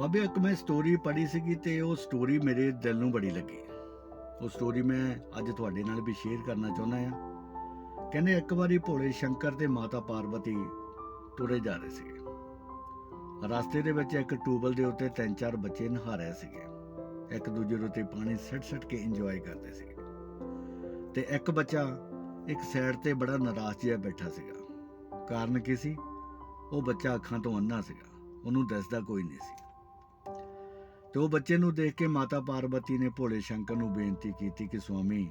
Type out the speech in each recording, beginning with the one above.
ਬਾਬੇ, ਇੱਕ ਮੈਂ ਸਟੋਰੀ ਪੜ੍ਹੀ ਸੀਗੀ ਤੇ ਉਹ ਸਟੋਰੀ ਮੇਰੇ ਦਿਲ ਨੂੰ ਬੜੀ ਲੱਗੀ। ਉਹ ਸਟੋਰੀ ਮੈਂ ਅੱਜ ਤੁਹਾਡੇ ਨਾਲ ਵੀ ਸ਼ੇਅਰ ਕਰਨਾ ਚਾਹੁੰਦਾ ਆ ਕਹਿੰਦੇ ਇੱਕ ਵਾਰੀ ਭੋਲੇ ਸ਼ੰਕਰ ਤੇ ਮਾਤਾ ਪਾਰਵਤੀ ਤੁਰੇ ਜਾ ਰਹੇ ਸੀਗੇ। ਰਸਤੇ ਦੇ ਵਿੱਚ ਇੱਕ ਟੂਬਲ ਦੇ ਉੱਤੇ ਤਿੰਨ ਚਾਰ ਬੱਚੇ ਨਹਾ ਰਹੇ ਸੀਗੇ। ਇੱਕ ਦੂਜੇ ਦੇ ਉੱਤੇ ਪਾਣੀ ਸੱਟ ਸੱਟ ਕੇ ਇੰਜੋਏ ਕਰਦੇ ਸੀਗੇ। ਤੇ ਇੱਕ ਬੱਚਾ ਇੱਕ ਸਾਈਡ ਤੇ ਬੜਾ ਨਰਾਸ਼ ਜਿਹਾ ਬੈਠਾ ਸੀਗਾ। ਕਾਰਨ ਕੀ ਸੀ? ਉਹ ਬੱਚਾ ਅੱਖਾਂ ਤੋਂ ਅੰਨਾ ਸੀਗਾ। ਉਹਨੂੰ ਦੱਸਦਾ ਕੋਈ ਨਹੀਂ ਸੀ। ਤੇ ਉਹ ਬੱਚੇ ਨੂੰ ਦੇਖ ਕੇ ਮਾਤਾ ਪਾਰਵਤੀ ਨੇ ਭੋਲੇ ਸ਼ੰਕਰ ਨੂੰ ਬੇਨਤੀ ਕੀਤੀ ਕਿ ਸੁਆਮੀ,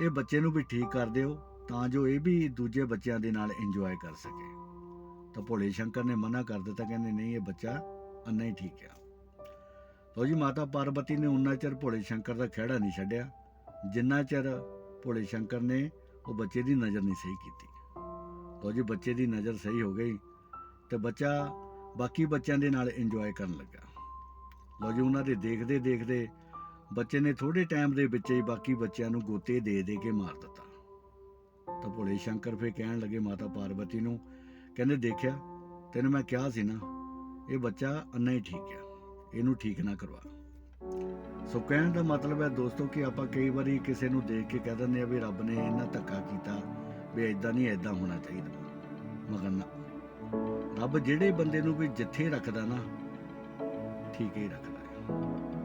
ਇਹ ਬੱਚੇ ਨੂੰ ਵੀ ਠੀਕ ਕਰ ਦਿਓ ਤਾਂ ਜੋ ਇਹ ਵੀ ਦੂਜੇ ਬੱਚਿਆਂ ਦੇ ਨਾਲ ਇੰਜੋਏ ਕਰ ਸਕੇ। ਤਾਂ ਭੋਲੇ ਸ਼ੰਕਰ ਨੇ ਮਨਾ ਕਰ ਦਿੱਤਾ, ਕਹਿੰਦੇ, ਨਹੀਂ, ਇਹ ਬੱਚਾ ਅੰਨਾ ਹੀ ਠੀਕ ਆ। ਲੋ ਜੀ, ਮਾਤਾ ਪਾਰਵਤੀ ਨੇ ਉਨਾ ਚਿਰ ਭੋਲੇ ਸ਼ੰਕਰ ਦਾ ਖਿਹੜਾ ਨਹੀਂ ਛੱਡਿਆ। ਜਿੰਨਾ ਚਿਰ ਭੋਲੇ ਸ਼ੰਕਰ ਨੇ ਉਹ ਬੱਚੇ ਦੀ ਨਜ਼ਰ ਨਹੀਂ ਸਹੀ ਕੀਤੀ। ਲੋ ਜੀ, ਬੱਚੇ ਦੀ ਨਜ਼ਰ ਸਹੀ ਹੋ ਗਈ ਤੇ ਬੱਚਾ ਬਾਕੀ ਬੱਚਿਆਂ ਦੇ ਨਾਲ ਇੰਜੋਏ ਕਰਨ ਲੱਗਾ। ਲੋ ਜੀ, ਉਹਨਾਂ ਦੇ ਦੇਖਦੇ ਦੇਖਦੇ ਬੱਚੇ ਨੇ ਥੋੜੇ ਟਾਈਮ ਦੇ ਵਿੱਚ ਹੀ ਬਾਕੀ ਬੱਚਿਆਂ ਨੂੰ ਗੋਤੇ ਦੇ ਦੇ ਕੇ ਮਾਰ ਦਿੱਤਾ। ਤਾਂ ਭੋਲੇ ਸ਼ੰਕਰ ਫੇ ਕਹਿਣ ਲੱਗੇ ਮਾਤਾ ਪਾਰਵਤੀ ਨੂੰ, ਕਹਿੰਦੇ ਦੇਖਿਆ, ਤੈਨੂੰ ਮੈਂ ਕਿਹਾ ਸੀ ਨਾ, ਇਹ ਬੱਚਾ ਅੰਨਾ ਹੀ ਠੀਕ ਹੈ ਇਹਨੂੰ ਠੀਕ ਨਾ ਕਰਵਾ। ਸੋ ਕਹਿਣ ਦਾ ਮਤਲਬ ਹੈ ਦੋਸਤੋ ਕਿ ਆਪਾਂ ਕਈ ਵਾਰੀ ਕਿਸੇ ਨੂੰ ਦੇਖ ਕੇ ਕਹਿ ਦਿੰਦੇ ਆ ਵੀ ਰੱਬ ਨੇ ਇਹਨਾਂ ਧੱਕਾ ਕੀਤਾ ਵੀ ਇਦਾਂ ਨਹੀਂ ਇਦਾਂ ਹੋਣਾ ਚਾਹੀਦਾ। ਮਗਰ ਨਾ, ਰੱਬ ਜਿਹੜੇ ਬੰਦੇ ਨੂੰ ਵੀ ਜਿੱਥੇ ਰੱਖਦਾ ਨਾ ਠੀਕ ਹੀ ਰੱਖਦਾ ਹੈ